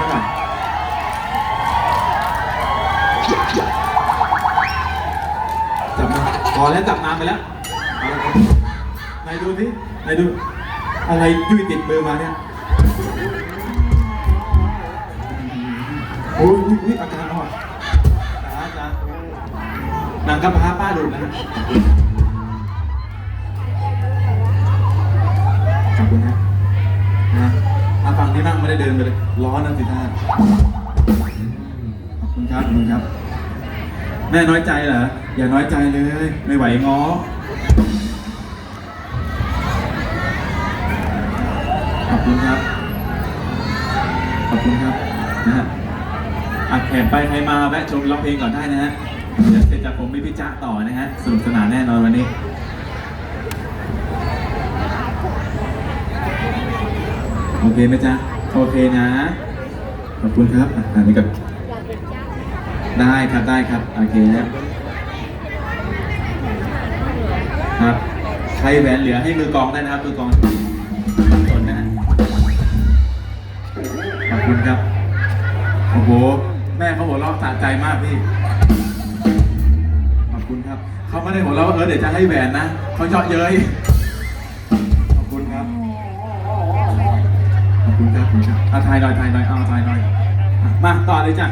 ด้วยนะ จับน้ำพอแล้วจับน้ำไปแล้วไหนดูสิไหนดู อะไรยุ่ยติดมือมาเนี่ยโอ้ยอุ้ยอาการอ่อนจ้จ้าหนังกระพาป้าดูดนะ ที่นั่งไม่ได้เดินไปเลย ร้อนนะสิท่าขอบคุณครับขอบคุณครับ แม่น้อยใจเหรอ อย่าน้อยใจเลย ไม่ไหวง้อ ขอบคุณครับ ขอบคุณครับ นะฮะอัดแขนไปใครมาแวะชมร้องเพลงก่อนได้นะฮะ เดี๋ยวเสร็จจากผมมีพี่จ๊ะต่อนะฮะ สนุกสนานแน่นอนวันนี้ โอเคไหมจ๊ะ โอเคนะ ขอบคุณครับอะอันนี้กับได้ครับได้ครับ โอเคครับครับ ใครแหวนเหลือให้มือกองได้นะครับ มือกองตนนะฮะขอบคุณครับ โอ้โห แม่เขาหัวเราะสะใจมากพี่ ขอบคุณครับ เขาไม่ได้หัวเราะว่าเออเดี๋ยวจะให้แหวนนะ เขาเจาะเย้ย คุณครับเอาถ่ายหน่อยถ่ายหน่อยเอาถ่ายหน่อย มาต่อเลยจ้ะ